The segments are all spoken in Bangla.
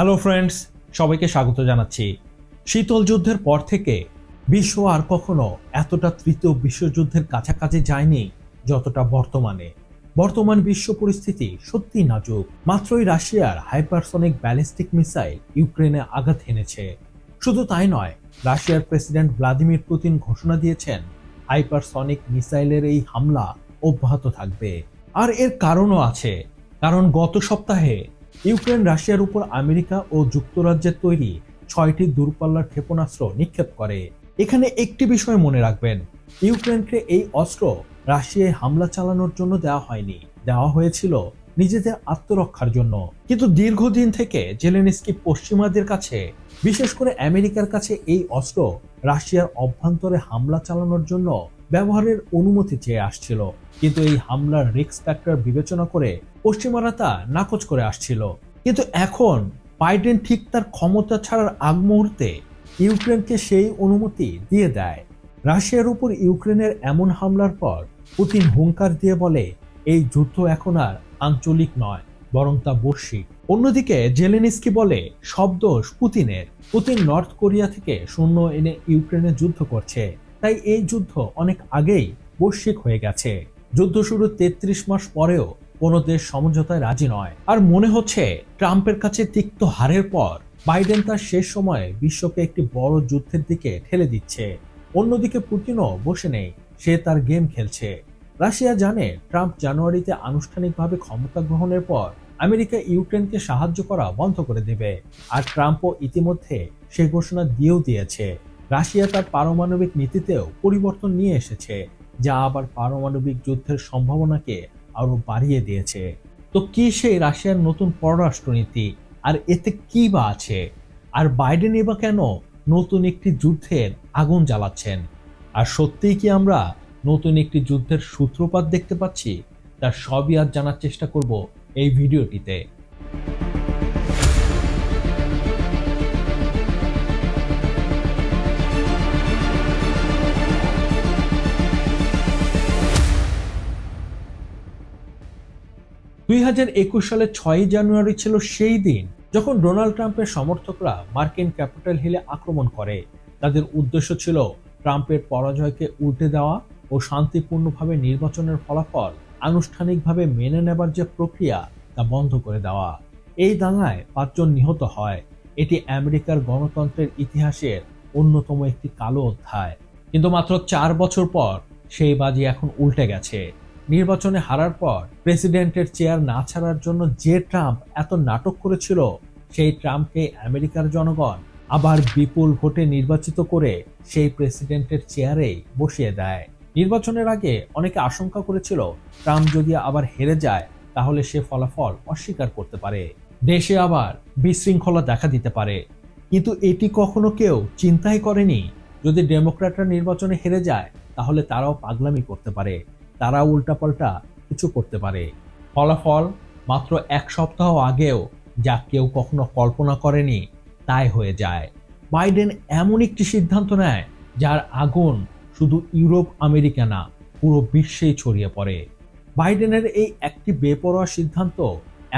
হ্যালো ফ্রেন্ডস সবাইকে স্বাগত জানাচ্ছি। শীতল যুদ্ধের পর থেকে বিশ্ব আর কখনো এতটা তৃতীয় বিশ্বযুদ্ধের কাছাকাছি যায়নি যতটা বর্তমানে। বর্তমান বিশ্ব পরিস্থিতি সত্যি নাজুক। মাত্রই রাশিয়ার হাইপারসনিক ব্যালিস্টিক মিসাইল ইউক্রেনে আঘাত এনেছে শুধু তাই নয়, রাশিয়ার প্রেসিডেন্ট ভ্লাদিমির পুতিন ঘোষণা দিয়েছেন, হাইপারসনিক মিসাইলের এই হামলা অব্যাহত থাকবে। আর এর কারণও আছে, কারণ গত সপ্তাহে ইউক্রেন, রাশিয়ার উপর আমেরিকা ও যুক্তরাজ্যের তৈরি ছয়টি দূরপাল্লার ক্ষেপণাস্ত্র নিক্ষেপ করে। এখানে একটি বিষয় মনে রাখবেন, ইউক্রেনকে এই অস্ত্র রাশিয়ায় হামলা চালানোর জন্য দেওয়া হয়নি। দেওয়া হয়েছিল নিজেদের আত্মরক্ষার জন্য। কিন্তু দীর্ঘদিন থেকে জেলেনিস্কি পশ্চিমাদের কাছে, বিশেষ করে আমেরিকার কাছে এই অস্ত্র রাশিয়ার অভ্যন্তরে হামলা চালানোর জন্য ব্যবহারের অনুমতি চেয়ে আসছিল, কিন্তু এই হামলার রিস্ক ফ্যাক্টর বিবেচনা করে পশ্চিমারা তা নাকচ করে আসছিল। কিন্তু এখন বাইডেন ঠিক তার ক্ষমতা ছাড়ার আগ মুহূর্তে ইউক্রেনকে সেই অনুমতি দিয়ে দেয়। রাশিয়ার উপর ইউক্রেনের এমন হামলার পর পুতিন হুঙ্কার দিয়ে বলে, এই যুদ্ধ এখন আর আঞ্চলিক নয়, বরং তা বৈশ্বিক অন্যদিকে জেলেনিস্কি বলে, সব দোষ পুতিনের। পুতিন নর্থ কোরিয়া থেকে শূন্য এনে ইউক্রেনে যুদ্ধ করছে। তাই এই যুদ্ধ অনেক আগেই বৈশ্বিক হয়ে গেছে। যুদ্ধ শুরু তেত্রিশ মাস পরেও কোনো দেশ সমঝোতায় রাজি নয়। আর মনে হচ্ছে ট্রাম্পের কাছে তিক্ত হারের পর বাইডেন তার শেষ সময়ে বিশ্বকে একটি বড় যুদ্ধের দিকে ঠেলে দিচ্ছে। অন্যদিকে পুতিনও বসে নেই, সে তার গেম খেলছে। রাশিয়া জানে ট্রাম্প জানুয়ারিতে আনুষ্ঠানিকভাবে ক্ষমতা গ্রহণের পর আমেরিকা ইউক্রেনকে সাহায্য করা বন্ধ করে দেবে। আর ট্রাম্পও ইতিমধ্যে সে ঘোষণা দিয়েও দিয়েছে। রাশিয়া তার পারমাণবিক নীতিতেও পরিবর্তন নিয়ে এসেছে, যা আবার পারমাণবিক যুদ্ধের সম্ভাবনাকে আরও বাড়িয়ে দিয়েছে। তো কি সেই রাশিয়ার নতুন পররাষ্ট্রনীতি? আর এতে কি বা আছে? আর বাইডেন বা কেন নতুন একটি যুদ্ধের আগুন জ্বালাচ্ছেন? আর সত্যিই কি আমরা নতুন একটি যুদ্ধের সূত্রপাত দেখতে পাচ্ছি? তার সবই আজ জানার চেষ্টা করব এই ভিডিওটিতে। দুই সালের ছয়ই জানুয়ারি ছিল সেই দিন যখন ডোনাল্ড ট্রাম্পের সমর্থকরা মার্কিন ক্যাপিটাল হিলে আক্রমণ করে। তাদের উদ্দেশ্য ছিল ট্রাম্পের পরাজয়কে উল্টে দেওয়া ও শান্তিপূর্ণভাবে নির্বাচনের ফলাফল আনুষ্ঠানিকভাবে মেনে নেবার যে প্রক্রিয়া তা বন্ধ করে দেওয়া। এই দাঙ্গায় পাঁচজন নিহত হয়। এটি আমেরিকার গণতন্ত্রের ইতিহাসের অন্যতম একটি কালো অধ্যায়। কিন্তু মাত্র চার বছর পর সেই বাজি এখন উল্টে গেছে। নির্বাচনে হারার পর প্রেসিডেন্টের চেয়ার না ছাড়ার জন্য যে ট্রাম্প এত নাটক করেছিল, সেই ট্রাম্পকে আমেরিকার জনগণ আবার বিপুল ভোটে নির্বাচিত করে সেই প্রেসিডেন্টের চেয়ারেই বসিয়ে দেয়। নির্বাচনের আগে অনেকে আশঙ্কা করেছিল, ট্রাম্প যদি আবার হেরে যায়, তাহলে সে ফলাফল অস্বীকার করতে পারে। দেশে আবার বিশৃঙ্খলা দেখা দিতে পারে। কিন্তু এটি কখনো কেউ চিন্তাই করেনি, যদি ডেমোক্র্যাটরা নির্বাচনে হেরে যায়, তাহলে তারাও পাগলামি করতে পারে। তারা উল্টাপাল্টা কিছু করতে পারে। ফলাফল মাত্র এক সপ্তাহ আগেও যা কেউ কখনো কল্পনা করেনি, তাই হয়ে যায়। বাইডেন এমন একটি সিদ্ধান্ত নেয়, যার আগুন শুধু ইউরোপ, আমেরিকা না, পুরো বিশ্বেই ছড়িয়ে পড়ে। বাইডেনের এই একটি বেপরোয়া সিদ্ধান্ত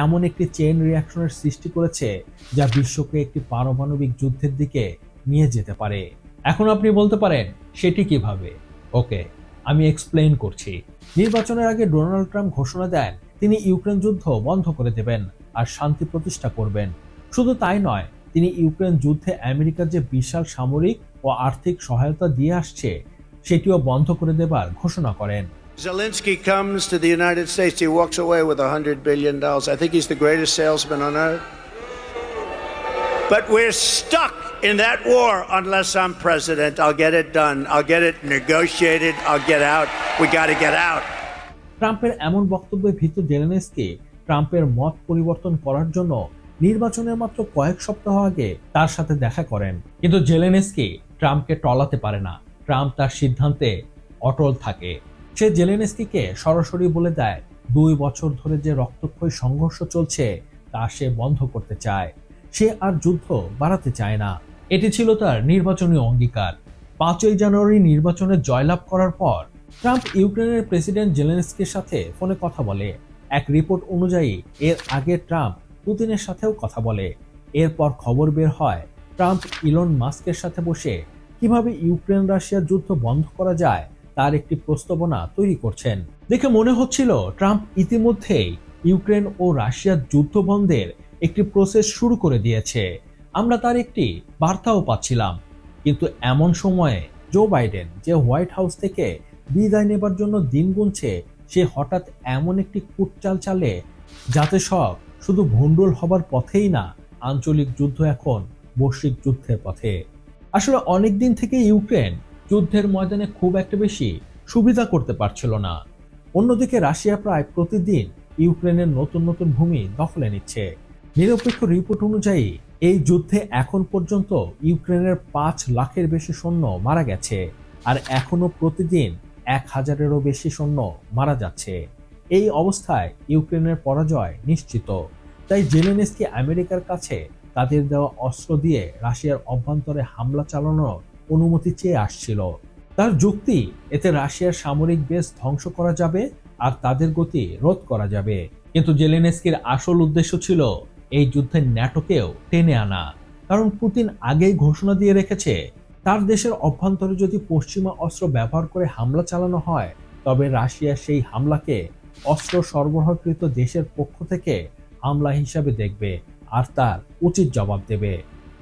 এমন একটি চেইন রিয়াকশনের সৃষ্টি করেছে, যা বিশ্বকে একটি পারমাণবিক যুদ্ধের দিকে নিয়ে যেতে পারে। এখন আপনি বলতে পারেন, সেটি কীভাবে? ওকে আমি এক্সপ্লেইন করছি নির্বাচনের আগে ডোনাল্ড ট্রাম্প ঘোষণা দেন, তিনি ইউক্রেন যুদ্ধ বন্ধ করে দেবেন আর শান্তি প্রতিষ্ঠা করবেন শুধু তাই নয়, তিনি ইউক্রেন যুদ্ধে আমেরিকার যে বিশাল সামরিক ও আর্থিক সহায়তা দিয়ে আসছে, সেটিও বন্ধ করে দেবার ঘোষণা করেন Zelensky comes to the United States. He walks away with $100 billion. I think he's the greatest salesman on earth. But we're stuck in that war, unless I'm president. I'll get it done. I'll get it negotiated. I'll get out. We got to get out. ট্রাম্পের এমন বক্তব্যে ভীত জেলেনেসকে ট্রাম্পের মত পরিবর্তন করার জন্য নির্বাচনের মাত্র কয়েক সপ্তাহ আগে তার সাথে দেখা করেন কিন্তু জেলেনেসকে ট্রাম্পকে টলাতে পারে না ট্রাম্প তার সিদ্ধান্তে অটল থাকে সে জেলেনেস্কিকে সরাসরি বলে দেয়, দুই বছর ধরে যে রক্তক্ষয়ী সংঘর্ষ চলছে তা সে বন্ধ করতে চায় সে আর যুদ্ধ বাড়াতে চায় না এটি ছিল তার নির্বাচনী অঙ্গীকার। পাঁচই জানুয়ারি নির্বাচনে জয়লাভ করার পর ট্রাম্প ইউক্রেনের প্রেসিডেন্ট জেলেনস্কির সাথে ফোনে কথা বলে। এক রিপোর্ট অনুযায়ী এর আগে ট্রাম্প পুতিনের সাথেও কথা বলে। এরপর খবর বের হয় ট্রাম্প ইলন মাস্কের সাথে বসে কীভাবে ইউক্রেন রাশিয়ার যুদ্ধ বন্ধ করা যায় তার একটি প্রস্তাবনা তৈরি করছেন। দেখে মনে হচ্ছিল ট্রাম্প ইতিমধ্যেই ইউক্রেন ও রাশিয়ার যুদ্ধ বন্ধের একটি প্রসেস শুরু করে দিয়েছে। আমরা তার একটি বার্তাও পাচ্ছিলাম। কিন্তু এমন সময়ে জো বাইডেন যে হোয়াইট হাউস থেকে বিদায় নেবার জন্য দিন গুনছে, সে হঠাৎ এমন একটি কুটচাল চালে যাতে সব শুধু ভণ্ডুল হবার পথেই না, আঞ্চলিক যুদ্ধ এখন বৈশ্বিক যুদ্ধের পথে। আসলে অনেক দিন থেকে ইউক্রেন যুদ্ধের ময়দানে খুব একটা বেশি সুবিধা করতে পারছিল না। অন্যদিকে রাশিয়া প্রায় প্রতিদিন ইউক্রেনের নতুন নতুন ভূমি দখলে নিচ্ছে। নিরপেক্ষ রিপোর্ট অনুযায়ী এই যুদ্ধে এখন পর্যন্ত ইউক্রেনের পাঁচ লাখের বেশি সৈন্য মারা গেছে, আর এখনও প্রতিদিন এক হাজারেরও বেশি সৈন্য মারা যাচ্ছে। এই অবস্থায় ইউক্রেনের পরাজয় নিশ্চিত। তাই জেলেনেস্কি আমেরিকার কাছে তাদের দেওয়া অস্ত্র দিয়ে রাশিয়ার অভ্যন্তরে হামলা চালানোর অনুমতি চেয়ে আসছিল। তার যুক্তি, এতে রাশিয়ার সামরিক বেস ধ্বংস করা যাবে আর তাদের গতি রোধ করা যাবে। কিন্তু জেলেনেস্কির আসল উদ্দেশ্য ছিল এই যুদ্ধে ন্যাটোকেও টেনে আনা। কারণ পুতিন আগেই ঘোষণা দিয়ে রেখেছে, তার দেশের অভ্যন্তরে যদি পশ্চিমা অস্ত্র ব্যবহার করে হামলা চালানো হয়, তবে রাশিয়া সেই হামলাকে অস্ত্র সরবরাহকৃত দেশের পক্ষ থেকে হামলা হিসাবে দেখবে আর তার উচিত জবাব দেবে।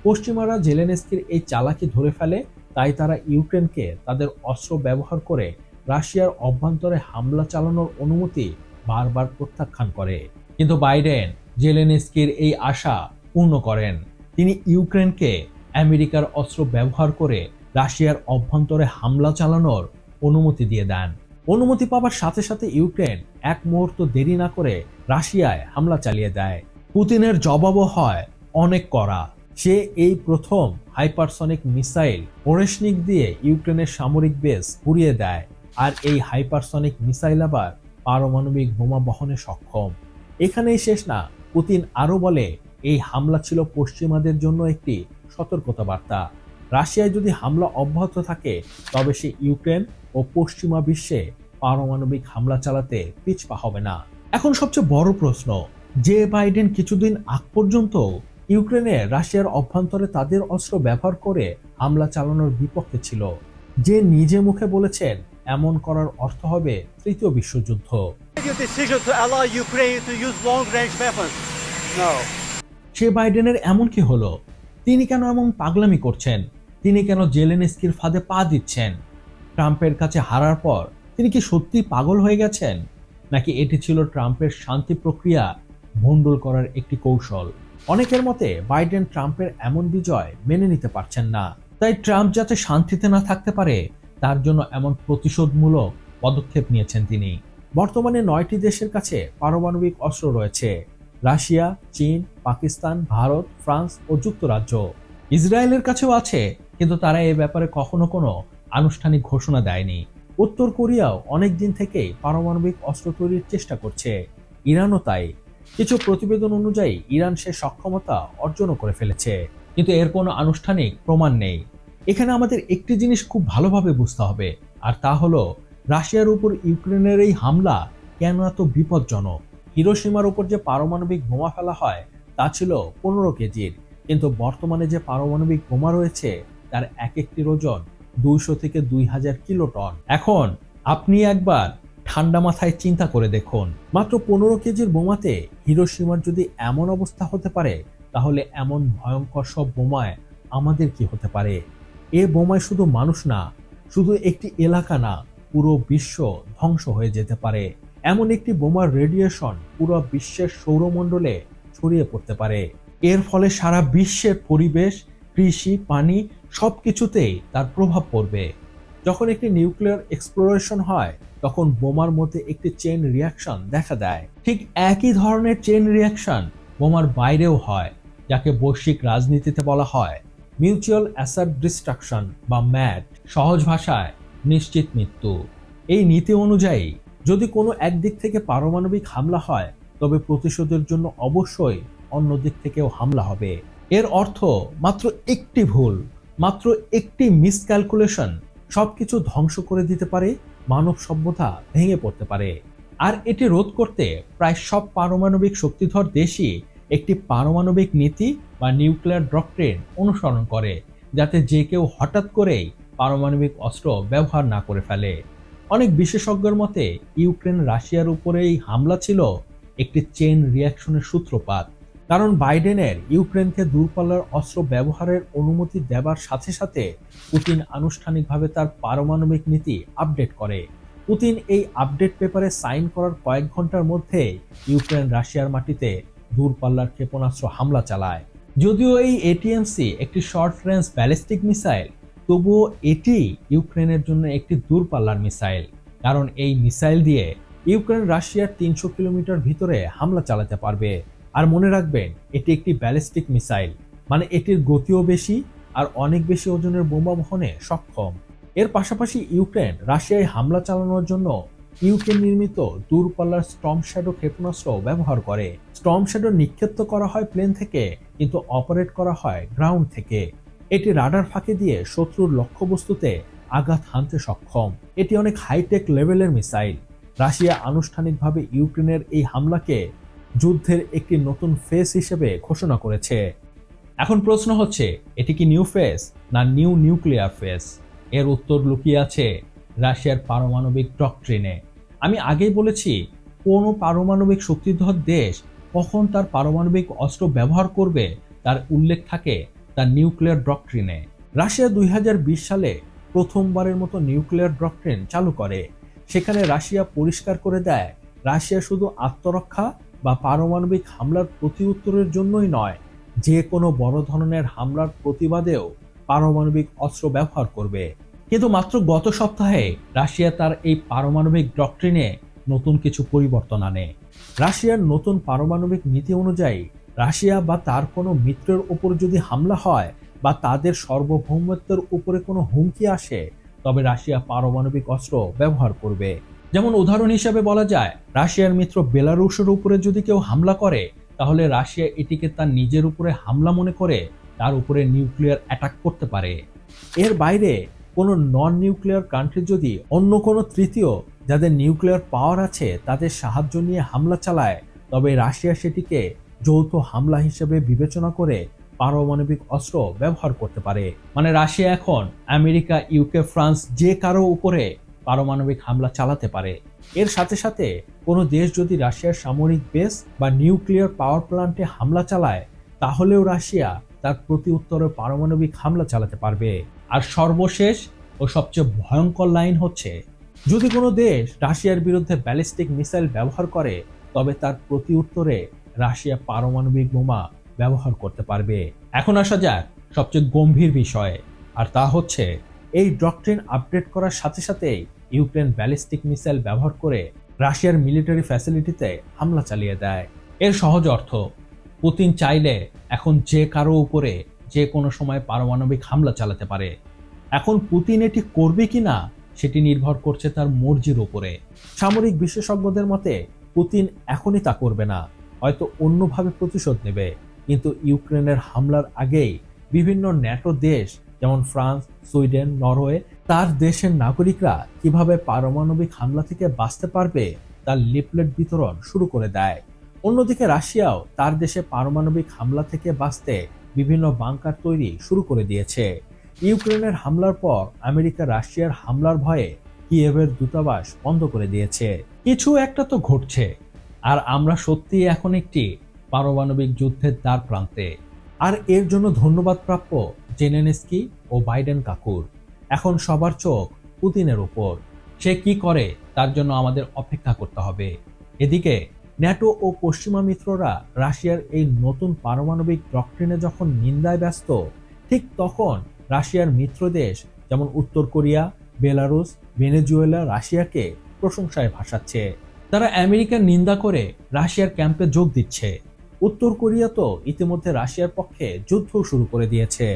পশ্চিমারা জেলেনেস্কির এই চালাকি ধরে ফেলে, তাই তারা ইউক্রেনকে তাদের অস্ত্র ব্যবহার করে রাশিয়ার অভ্যন্তরে হামলা চালানোর অনুমতি বারবার প্রত্যাখ্যান করে। কিন্তু বাইডেন জেলেনেস্কির এই আশা পূর্ণ করেন। তিনি ইউক্রেনকে আমেরিকার অস্ত্র ব্যবহার করে রাশিয়ার অভ্যন্তরে হামলা চালানোর অনুমতি দিয়ে দেন। অনুমতি পাবার সাথে সাথে ইউক্রেন এক মুহূর্ত দেরি না করে রাশিয়ায় হামলা চালিয়ে দেয়। পুতিনের জবাবও হয়, অনেক কড়া সে এই প্রথম হাইপারসনিক মিসাইল ওরেশনিক দিয়ে ইউক্রেনের সামরিক বেস উড়িয়ে দেয় আর এই হাইপারসনিক মিসাইল আবার পারমাণবিক বোমা বহনে সক্ষম। এখানেই শেষ না পুতিন আরও বলে, এই হামলা ছিল পশ্চিমাদের জন্য একটি সতর্কতা বার্তা রাশিয়ায় যদি হামলা অব্যাহত থাকে, তবে সে ইউক্রেন ও পশ্চিমা বিশ্বে পারমাণবিক হামলা চালাতে পিছপা হবে না। এখন সবচেয়ে বড় প্রশ্ন, যে বাইডেন কিছুদিন আগ পর্যন্ত ইউক্রেনে রাশিয়ার অভ্যন্তরে তাদের অস্ত্র ব্যবহার করে হামলা চালানোর বিপক্ষে ছিল, যে নিজে মুখে বলেছেন, এমন করার অর্থ হবে তৃতীয় বিশ্বযুদ্ধ। Your decision to allow Ukraine to use long-range weapons? No. সে বাইডেনের এমন কি হলো? তিনি কেন এমন পাগলামি করছেন? তিনি কেন জেলেনেস্কির ফাঁদে পা দিচ্ছেন? ট্রাম্পের কাছে হারার পর তিনি কি সত্যি পাগল হয়ে গেছেন? নাকি এটি ছিল ট্রাম্পের শান্তি প্রক্রিয়া ভণ্ডুল করার একটি কৌশল? অনেকের মতে বাইডেন ট্রাম্পের এমন বিজয় মেনে নিতে পারছেন না। তাই ট্রাম্প যাতে শান্তিতে না থাকতে পারে, তার জন্য এমন প্রতিশোধমূলক পদক্ষেপ নিয়েছেন তিনি। বর্তমানে নয়টি দেশের কাছে পারমাণবিক অস্ত্র রয়েছে। রাশিয়া, চীন, পাকিস্তান, ভারত, ফ্রান্স ও যুক্তরাজ্য। ইসরায়েলের কাছেও আছে, কিন্তু তারা এ ব্যাপারে কখনো কোনো আনুষ্ঠানিক ঘোষণা দেয়নি। উত্তর কোরিয়াও অনেক দিন থেকেই পারমাণবিক অস্ত্র তৈরির চেষ্টা করছে। ইরানও তাই। কিছু প্রতিবেদন অনুযায়ী, ইরান সে সক্ষমতা অর্জনও করে ফেলেছে, কিন্তু এর কোনো আনুষ্ঠানিক প্রমাণ নেই। এখানে আমাদের একটি জিনিস খুব ভালোভাবে বুঝতে হবে, আর তা হলো রাশিয়ার উপর ইউক্রেনের এই হামলা কেন এত বিপজ্জনক? হিরোসীমার উপর যে পারমাণবিক বোমা ফেলা হয়, তা ছিল পনেরো কেজির। কিন্তু বর্তমানে যে পারমাণবিক বোমা রয়েছে, তার এক একটির ওজন দুইশো থেকে দুই হাজার কিলো টন এখন আপনি একবার ঠান্ডা মাথায় চিন্তা করে দেখুন। মাত্র পনেরো কেজির বোমাতে হিরোসীমার যদি এমন অবস্থা হতে পারে, তাহলে এমন ভয়ঙ্কর সব বোমায় আমাদের কি হতে পারে? এ বোমায় শুধু মানুষ না, শুধু একটি এলাকা না পুরো বিশ্ব ধ্বংস হয়ে যেতে পারে। এমন একটি বোমার রেডিয়েশন পুরো বিশ্বের সৌরমণ্ডলে ছড়িয়ে পড়তে পারে। এর ফলে সারা বিশ্বের পরিবেশ, কৃষি, পানি সবকিছুতেই তার প্রভাব পড়বে। যখন একটি নিউক্লিয়ার এক্সপ্লোরেশন হয়, তখন বোমার মধ্যে একটি চেন রিয়াকশন দেখা দেয়। ঠিক একই ধরনের চেন রিয়াকশন বোমার বাইরেও হয়, যাকে বৈশ্বিক রাজনীতিতে বলা হয় মিউচুয়াল অ্যাসার্ট ডিস্ট্রাকশন বা ম্যাট। সহজ ভাষায় নিশ্চিত মৃত্যু। এই নীতি অনুযায়ী, যদি কোনো একদিক থেকে পারমাণবিক হামলা হয়, তবে প্রতিশোধের জন্য অবশ্যই অন্য দিক থেকেও হামলা হবে। এর অর্থ মাত্র একটি ভুল, মাত্র একটি মিসক্যালকুলেশন সবকিছু ধ্বংস করে দিতে পারে, মানব সভ্যতা ভেঙে পড়তে পারে। আর এটি রোধ করতে প্রায় সব পারমাণবিক শক্তিধর দেশই একটি পারমাণবিক নীতি বা নিউক্লিয়ার ডক্ট্রিন অনুসরণ করে, যাতে যে কেউ হঠাৎ করেই পারমাণবিক অস্ত্র ব্যবহার না করে ফেলে। অনেক বিশেষজ্ঞের মতে, ইউক্রেন রাশিয়ার উপরে এই হামলা ছিল একটি চেন রিয়াকশনের সূত্রপাত। কারণ বাইডেনের ইউক্রেনকে দূরপাল্লার অস্ত্র ব্যবহারের অনুমতি দেবার সাথে সাথে পুতিন আনুষ্ঠানিকভাবে তার পারমাণবিক নীতি আপডেট করে। পুতিন এই আপডেট পেপারে সাইন করার কয়েক ঘণ্টার মধ্যে ইউক্রেন রাশিয়ার মাটিতে দূরপাল্লার ক্ষেপণাস্ত্র হামলা চালায়। যদিও এই এটিএমসি একটি শর্ট রেঞ্জ ব্যালিস্টিক মিসাইল তবুও এটি ইউক্রেনের জন্য একটি দূরপাল্লার মিসাইল, কারণ এই মিসাইল দিয়ে ইউক্রেন রাশিয়ার তিনশো কিলোমিটার ভিতরে হামলা চালাতে পারবে। আর মনে রাখবেন, এটি একটি ব্যালিস্টিক মিসাইল মানে এটির গতিও বেশি আর অনেক বেশি ওজনের বোমা বহনে সক্ষম। এর পাশাপাশি ইউক্রেন রাশিয়ায় হামলা চালানোর জন্য ইউক্রেন নির্মিত দূরপাল্লার স্টর্ম শ্যাডো ক্ষেপণাস্ত্র ব্যবহার করে। স্টর্ম শ্যাডো নিক্ষেপ তো করা হয় প্লেন থেকে, কিন্তু অপারেট করা হয় গ্রাউন্ড থেকে। এটি রাডার ফাঁকি দিয়ে শত্রুর লক্ষ্যবস্তুতে আঘাত হানতে সক্ষম। এটি অনেক হাইটেক লেভেলের মিসাইল রাশিয়া আনুষ্ঠানিকভাবে ইউক্রেনের এই হামলাকে যুদ্ধের একটি নতুন ফেস হিসেবে ঘোষণা করেছে। এখন প্রশ্ন হচ্ছে, এটি কি নিউ ফেস না নিউ নিউক্লিয়ার ফেস এর উত্তর লুকিয়ে আছে রাশিয়ার পারমাণবিক ডক্ট্রিনে আমি আগেই বলেছি, কোনো পারমাণবিক শক্তিধর দেশ কখন তার পারমাণবিক অস্ত্র ব্যবহার করবে তার উল্লেখ থাকে তার নিউক্লিয়ার ডক্ট্রিনে। রাশিয়া দুই হাজার বিশ সালে প্রথমবারের মতো নিউক্লিয়ার ডক্ট্রিন চালু করে। সেখানে রাশিয়া পরিষ্কার করে দেয়, রাশিয়া শুধু আত্মরক্ষা বা পারমাণবিক হামলার প্রতি উত্তরের জন্যই নয়, যে কোনো বড় ধরনের হামলার প্রতিবাদেও পারমাণবিক অস্ত্র ব্যবহার করবে। কিন্তু মাত্র গত সপ্তাহে রাশিয়া তার এই পারমাণবিক ডক্ট্রিনে নতুন কিছু পরিবর্তন আনে। রাশিয়ার নতুন পারমাণবিক নীতি অনুযায়ী রাশিয়া বা তার কোনো মিত্রের উপর যদি হামলা হয় বা তাদের সার্বভৌমত্বের উপরে কোনো হুমকি আসে, তবে রাশিয়া পারমাণবিক অস্ত্র ব্যবহার করবে। যেমন উদাহরণ হিসেবে বলা যায়, রাশিয়ার মিত্র বেলারুশের উপরে যদি কেউ হামলা করে, তাহলে রাশিয়া এটিকে তার নিজের উপরে হামলা মনে করে, তার উপরে নিউক্লিয়ার অ্যাটাক করতে পারে। এর বাইরে কোনো নন নিউক্লিয়ার কান্ট্রি যদি অন্য কোনো তৃতীয় যাদের নিউক্লিয়ার পাওয়ার আছে, তাদের সাহায্য নিয়ে হামলা চালায়, তবে রাশিয়া সেটিকে যৌথ হামলা হিসেবে বিবেচনা করে পারমাণবিক অস্ত্র ব্যবহার করতে পারে। মানে রাশিয়া এখন আমেরিকা, ইউকে, ফ্রান্স যে কারও উপরে পারমাণবিক হামলা চালাতে পারে। এর সাথে সাথে কোনো দেশ যদি রাশিয়ার সামরিক বেস বা নিউক্লিয়ার পাওয়ার প্ল্যান্টে হামলা চালায়, তাহলেও রাশিয়া তার প্রতি উত্তরে পারমাণবিক হামলা চালাতে পারবে। আর সর্বশেষ ও সবচেয়ে ভয়ঙ্কর লাইন হচ্ছে, যদি কোনো দেশ রাশিয়ার বিরুদ্ধে ব্যালিস্টিক মিসাইল ব্যবহার করে, তবে তার প্রতি উত্তরে রাশিয়া পারমাণবিক বোমা ব্যবহার করতে পারবে। এখন আসা যাক সবচেয়ে গম্ভীর বিষয়ে, আর তা হচ্ছে এই ডক্ট্রিন আপডেট করার সাথে সাথেই ইউক্রেন ব্যালিস্টিক মিসাইল ব্যবহার করে রাশিয়ার মিলিটারি ফ্যাসিলিটিতে হামলা চালিয়ে দেয়। এর সহজ অর্থ, পুতিন চাইলে এখন যে কারও উপরে যে কোনো সময় পারমাণবিক হামলা চালাতে পারে। এখন পুতিন এটি করবে কি না সেটি নির্ভর করছে তার মর্জির উপরে। সামরিক বিশেষজ্ঞদের মতে পুতিন এখনই তা করবে না। হয়তো অন্যভাবে প্রতিশোধ নেবে। কিন্তু ইউক্রেনের হামলার আগেই বিভিন্ন ন্যাটো দেশ, যেমন ফ্রান্স, সুইডেন, নরওয়ে, তার দেশের নাগরিকরা কীভাবে পারমাণবিক হামলা থেকে বাঁচতে পারবে, তার লিফলেট বিতরণ শুরু করে দেয়। অন্যদিকে রাশিয়াও তার দেশে পারমাণবিক হামলা থেকে বাঁচতে বিভিন্ন বাংকার তৈরি শুরু করে দিয়েছে। ইউক্রেনের হামলার পর আমেরিকা রাশিয়ার হামলার ভয়ে কিয়েভের দূতাবাস বন্ধ করে দিয়েছে। কিছু একটা তো ঘটছে। আর আমরা সত্যি এখন একটি পারমাণবিক যুদ্ধের দ্বার প্রান্তে। আর এর জন্য ধন্যবাদ প্রাপ্য জেনেনেস্কি ও বাইডেন কাকুর। এখন সবার চোখ পুতিনের উপর। সে কি করে তার জন্য আমাদের অপেক্ষা করতে হবে। এদিকে, ন্যাটো ও পশ্চিমা মিত্ররা রাশিয়ার এই নতুন পারমাণবিক ডক্ট্রিনে যখন নিন্দায় ব্যস্ত, ঠিক তখন রাশিয়ার মিত্র দেশ যেমন উত্তর কোরিয়া বেলারুস ভেনেজুয়েলা রাশিয়াকে প্রশংসায় ভাসাচ্ছে। তারা আমেরিকার নিন্দা করে রাশিয়ার ক্যাম্পে যোগ দিচ্ছে। উত্তর কোরিয়া তো ইতিমধ্যে রাশিয়ার পক্ষে যুদ্ধ শুরু করে দিয়েছে।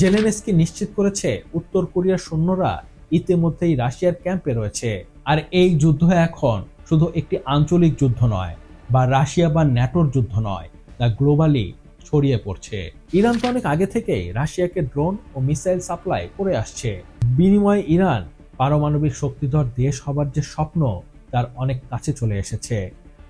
জেলেনেস্কি নিশ্চিত করেছে উত্তর কোরিয়ার সৈন্যরা ইতিমধ্যেই রাশিয়ার ক্যাম্পে রয়েছে। আর এই যুদ্ধ এখন শুধু একটি আঞ্চলিক যুদ্ধ নয়, বা রাশিয়া বা ন্যাটোর যুদ্ধ নয়, তা গ্লোবালি ছড়িয়ে পড়ছে। ইরান তো অনেক আগে থেকেই রাশিয়াকে ড্রোন ও মিসাইল সাপ্লাই করে আসছে। বিনিময়ে ইরান পারমাণবিক শক্তিধর দেশ হবার যে স্বপ্ন তার অনেক কাছে চলে এসেছে।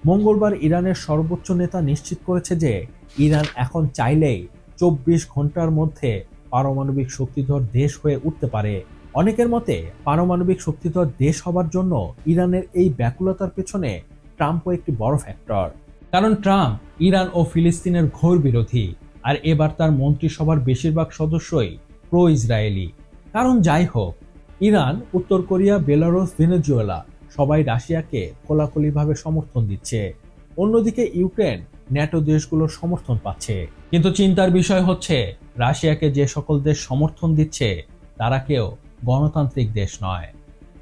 মঙ্গলবার ইরানের সর্বোচ্চ নেতা নিশ্চিত করেছে যে ইরান এখন চাইলেই চব্বিশ ঘণ্টার মধ্যে পারমাণবিক শক্তিধর দেশ হয়ে উঠতে পারে। অনেকের মতে পারমাণবিক শক্তিধর দেশ হবার জন্য ইরানের এই ব্যাকুলতার পেছনে ট্রাম্পও একটি বড় ফ্যাক্টর কারণ ট্রাম্প ইরান ও ফিলিস্তিনের ঘোর বিরোধী, আর এবার তার মন্ত্রিসভার বেশিরভাগ সদস্যই প্রো ইসরায়েলি কারণ যাই হোক, ইরান, উত্তর কোরিয়া বেলারুস ভেনেজুয়েলা সবাই রাশিয়াকে খোলাখুলিভাবে সমর্থন দিচ্ছে। অন্যদিকে ইউক্রেন ন্যাটো দেশগুলোর সমর্থন পাচ্ছে। কিন্তু চিন্তার বিষয় হচ্ছে, রাশিয়াকে যে সকল দেশ সমর্থন দিচ্ছে, তারা কেউ গণতান্ত্রিক দেশ নয়।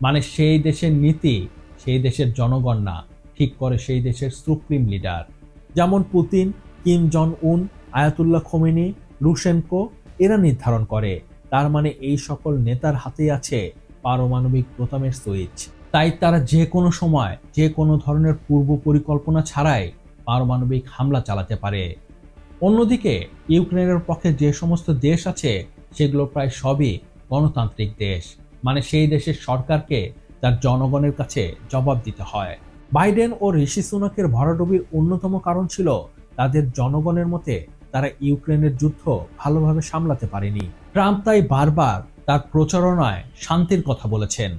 মানে সেই দেশের নীতি, সেই দেশের জনগণ না, ঠিক করে সেই দেশের সুপ্রিম লিডার। যেমন Putin, Kim Jong Un Ayatollah Khomeini লুসেনকো এরা নির্ধারণ করে। তার মানে এই সকল নেতার হাতেই আছে পারমাণবিক প্রথমের সুইচ। তাই তারা যে কোনো সময়, যে কোনো ধরনের পূর্ব পরিকল্পনা ছাড়াই পারমাণবিক হামলা চালাতে পারে। অন্যদিকে, ইউক্রেনের পক্ষে যে সমস্ত দেশ আছে, সেগুলো প্রায় সবই গণতান্ত্রিক দেশ। মানে সেই দেশের সরকারকে তার জনগণের কাছে জবাব দিতে হয়। বাইডেন ও ঋষি সুনাকের ভরাডুবির অন্যতম কারণ ছিল, তাদের জনগণের মতে তারা ইউক্রেনের যুদ্ধ ভালোভাবে সামলাতে পারেনি। ট্রাম্প তাই বারবার তার প্রচারণায় শান্তির কথা বলেছেন।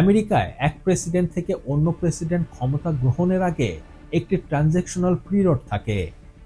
আমেরিকায় এক প্রেসিডেন্ট থেকে অন্য প্রেসিডেন্ট ক্ষমতা গ্রহণের আগে একটি ট্রানজ্যাকশনাল পিরিয়ড থাকে।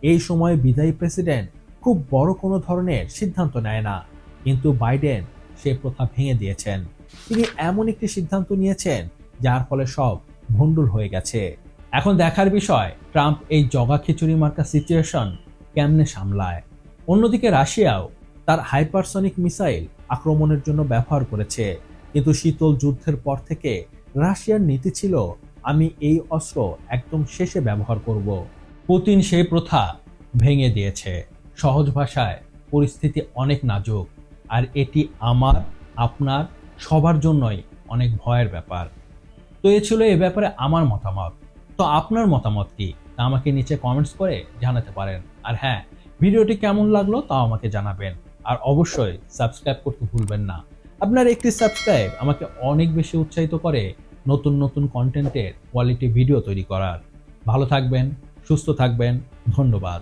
এই সময়ে বিদায়ী প্রেসিডেন্ট খুব বড় কোনো ধরনের সিদ্ধান্ত নেয় না। কিন্তু বাইডেন সে প্রথা ভেঙে দিয়েছেন। তিনি এমন একটি সিদ্ধান্ত নিয়েছেন যার ফলে সব ভণ্ডুল হয়ে গেছে। এখন দেখার বিষয়, ট্রাম্প এই জগা খিচুড়ি মার্কা সিচুয়েশন কেমনে সামলায়? অন্যদিকে রাশিয়াও তার হাইপারসনিক মিসাইল আক্রমণের জন্য ব্যবহার করেছে। কিন্তু শীতল যুদ্ধের পর থেকে রাশিয়ার নীতি ছিল, আমি এই অস্ত্র একদম শেষে ব্যবহার করব। পুতিন সেই প্রথা ভেঙে দিয়েছে। সহজ ভাষায়, পরিস্থিতি অনেক নাজুক, আর এটি আমার, আপনার, সবার জন্যই অনেক ভয়ের ব্যাপার। তো এ ছিল এ ব্যাপারে আমার মতামত। তো আপনার মতামত কি? তা আমাকে নিচে কমেন্টস করে জানাতে পারেন। আর হ্যাঁ ভিডিওটি কেমন লাগল তাও আমাকে জানাবেন। আর অবশ্যই সাবস্ক্রাইব করতে ভুলবেন না। আপনার একটি সাবস্ক্রাইব আমাকে অনেক বেশি উৎসাহিত করে নতুন নতুন কন্টেন্টের কোয়ালিটি ভিডিও তৈরি করার। ভালো থাকবেন, সুস্থ থাকবেন, ধন্যবাদ।